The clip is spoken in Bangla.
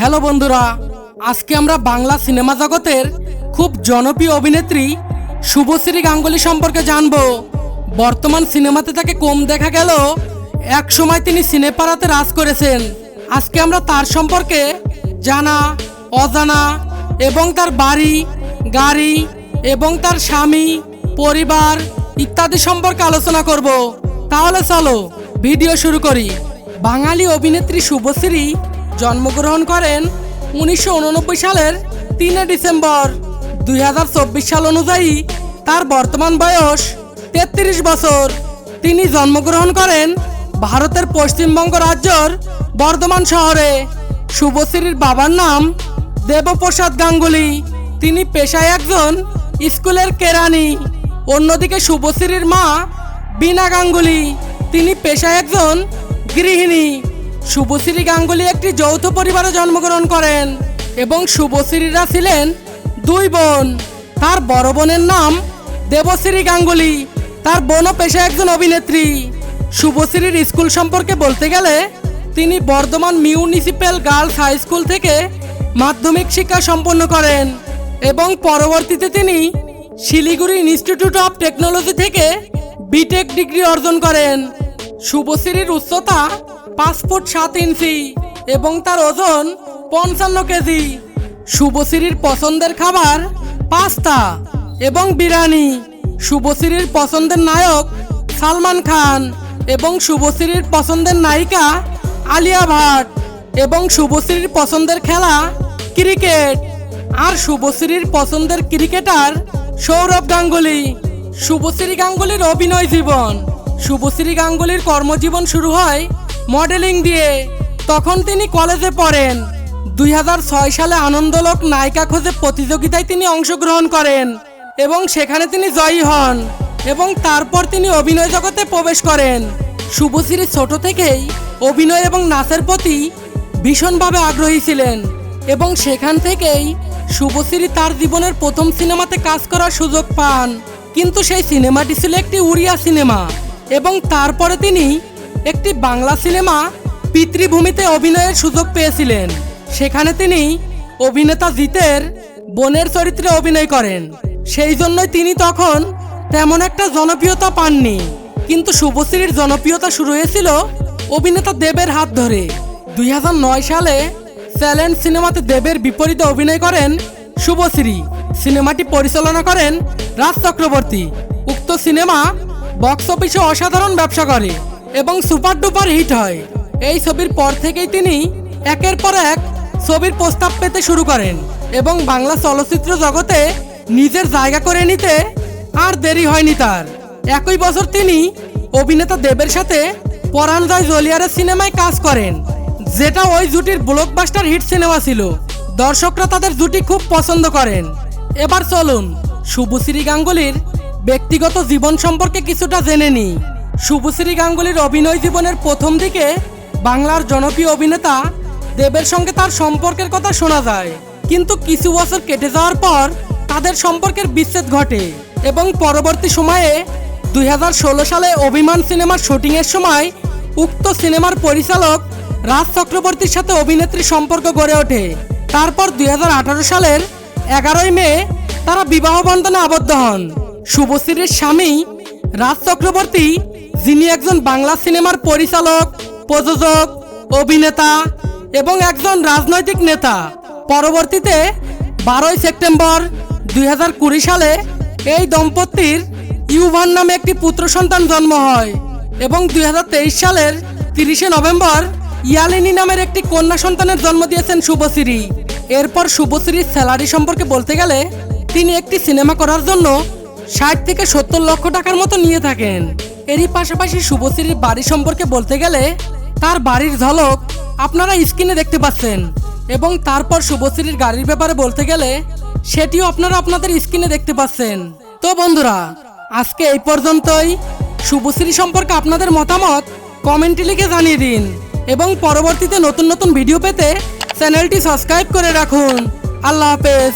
হ্যালো বন্ধুরা, আজকে আমরা বাংলা সিনেমা জগতের খুব জনপ্রিয় অভিনেত্রী শুভশ্রী গাঙ্গুলি সম্পর্কে জানব। বর্তমান সিনেমাতে তাকে কম দেখা গেল, এক সময় তিনি সিনেপাড়াতে রাজ করেছেন। আজকে আমরা তার সম্পর্কে জানা, অজানা এবং তার বাড়ি, গাড়ি এবং তার স্বামী, পরিবার ইত্যাদি সম্পর্কে আলোচনা করব। তাহলে চলো, ভিডিও শুরু করি। বাঙালি অভিনেত্রী শুভশ্রী জন্মগ্রহণ করেন উনিশশো উননব্বই সালের তিনে ডিসেম্বর। দুই হাজার চব্বিশ সাল অনুযায়ী তার বর্তমান বয়স তেত্রিশ বছর। তিনি জন্মগ্রহণ করেন ভারতের পশ্চিমবঙ্গ রাজ্যর বর্ধমান শহরে। শুভশ্রীর বাবার নাম দেবপ্রসাদ গাঙ্গুলি। তিনি পেশায় একজন স্কুলের কেরানি অন্যদিকে শুভশ্রীর মা বিনা গাঙ্গুলি। তিনি পেশায় একজন গৃহিণী। শুভশ্রী গাঙ্গুলি একটি যৌথ পরিবারে জন্মগ্রহণ করেন এবং শুভশ্রীরা ছিলেন দুই বোন। তার বড় বোনের নাম দেবশ্রী গাঙ্গুলি। তার বোনও পেশা একজন অভিনেত্রী। শুভশ্রীর স্কুল সম্পর্কে বলতে গেলে, তিনি Bardhaman municipal girls high school থেকে মাধ্যমিক শিক্ষা সম্পন্ন করেন এবং পরবর্তীতে তিনি শিলিগুড়ি ইনস্টিটিউট অফ টেকনোলজি থেকে বিটেক ডিগ্রি অর্জন করেন। শুভশ্রীর উচ্চতা পাঁচ ফুট সাত ইঞ্চি এবং তার ওজন পঞ্চান্ন কেজি। শুভশ্রীর পছন্দের খাবার পাস্তা এবং বিরিয়ানি। শুভশ্রীর পছন্দের নায়ক সালমান খান এবং শুভশ্রীর পছন্দের নায়িকা আলিয়া ভাট এবং শুভশ্রীর পছন্দের খেলা ক্রিকেট। আর শুভশ্রীর পছন্দের ক্রিকেটার সৌরভ গাঙ্গুলি। শুভশ্রী গাঙ্গুলির অভিনয় জীবন। শুভশ্রী গাঙ্গুলির কর্মজীবন শুরু হয় মডেলিং দিয়ে। তখন তিনি কলেজে পড়েন। দুই হাজার ছয় সালে আনন্দলোক নায়িকা খোঁজে প্রতিযোগিতায় তিনি অংশগ্রহণ করেন এবং সেখানে তিনি জয়ী হন এবং তারপর তিনি অভিনয় জগতে প্রবেশ করেন। শুভশ্রী ছোট থেকেই অভিনয় এবং নাচের প্রতি ভীষণভাবে আগ্রহী ছিলেন এবং সেখান থেকেই শুভশ্রী তার জীবনের প্রথম সিনেমাতে কাজ করার সুযোগ পান। কিন্তু সেই সিনেমাটি ছিল একটি উড়িয়া সিনেমা। এবং তারপরে তিনি একটি বাংলা সিনেমা পিতৃভূমিতে অভিনয়ের সুযোগ পেয়েছিলেন। সেখানে তিনি অভিনেতা জিতের বোনের চরিত্রে অভিনয় করেন। সেই জন্যই তিনি তখন তেমন একটা জনপ্রিয়তা পাননি। কিন্তু শুভশ্রীর জনপ্রিয়তা শুরু হয়েছিল অভিনেতা দেবের হাত ধরে। দুই নয় সালে চ্যালেঞ্জ সিনেমাতে দেবের বিপরীতে অভিনয় করেন শুভশ্রী। সিনেমাটি পরিচালনা করেন রাজ চক্রবর্তী। উক্ত সিনেমা বক্স অফিসে অসাধারণ ব্যবসা করে এবং সুপার ডুপার হিট হয়। এই ছবির পর থেকেই তিনি একের পর এক ছবির প্রস্তাব পেতে শুরু করেন এবং বাংলা চলচ্চিত্র জগতে নিজের জায়গা করে নিতে আর দেরি হয়নি তার। একই বছর তিনি অভিনেতা দেবের সাথে পরাণ জয় জলিয়ারের সিনেমায় কাজ করেন, যেটা ওই জুটির ব্লকবাস্টার হিট সিনেমা ছিল। দর্শকরা তাদের জুটি খুব পছন্দ করেন। এবার চলুন শুভশ্রী গাঙ্গুলির ব্যক্তিগত জীবন সম্পর্কে কিছুটা জেনে নিই শুভশ্রী গাঙ্গুলির অভিনয় জীবনের প্রথম দিকে বাংলার জনপ্রিয় অভিনেতা দেবের সঙ্গে তার সম্পর্কের কথা শোনা যায়। কিন্তু কিছু বছর কেটে যাওয়ার পর তাদের সম্পর্কের বিচ্ছেদ ঘটে এবং পরবর্তী সময়ে দুই হাজার ষোলো সালে অভিমান সিনেমার শুটিংয়ের সময় উক্ত সিনেমার পরিচালক রাজ চক্রবর্তীর সাথে অভিনেত্রীর সম্পর্ক গড়ে ওঠে। তারপর দুই হাজার আঠারো সালের এগারোই মে তারা বিবাহ বন্ধনে আবদ্ধ হন। শুভশ্রীর স্বামী রাজ চক্রবর্তী, যিনি একজন বাংলা সিনেমার পরিচালক, প্রযোজক, অভিনেতা এবং একজন রাজনৈতিক নেতা। পরবর্তীতে বারোই সেপ্টেম্বর দুই হাজার কুড়ি সালে এই দম্পতির ইউভান নামে একটি পুত্র সন্তান জন্ম হয় এবং দুই হাজার তেইশ সালের তিরিশে নভেম্বর ইয়ালিনী নামের একটি কন্যা সন্তানের জন্ম দিয়েছেন শুভশ্রী। এরপর শুভশ্রীর স্যালারি সম্পর্কে বলতে গেলে তিনি একটি সিনেমা করার জন্য ষাট থেকে সত্তর লক্ষ টাকার মতো নিয়ে থাকেন। এরই পাশাপাশি শুভশ্রীর বাড়ি সম্পর্কে বলতে গেলে, তার বাড়ির ঝলক আপনারা স্ক্রিনে দেখতে পাচ্ছেন এবং তারপর শুভশ্রীর গাড়ির ব্যাপারে বলতে গেলে, সেটিও আপনারা আপনাদের স্ক্রিনে দেখতে পাচ্ছেন। তো বন্ধুরা, আজকে এই পর্যন্তই। শুভশ্রী সম্পর্কে আপনাদের মতামত কমেন্টে লিখে জানিয়ে দিন এবং পরবর্তীতে নতুন নতুন ভিডিও পেতে চ্যানেলটি সাবস্ক্রাইব করে রাখুন। আল্লাহ হাফেজ।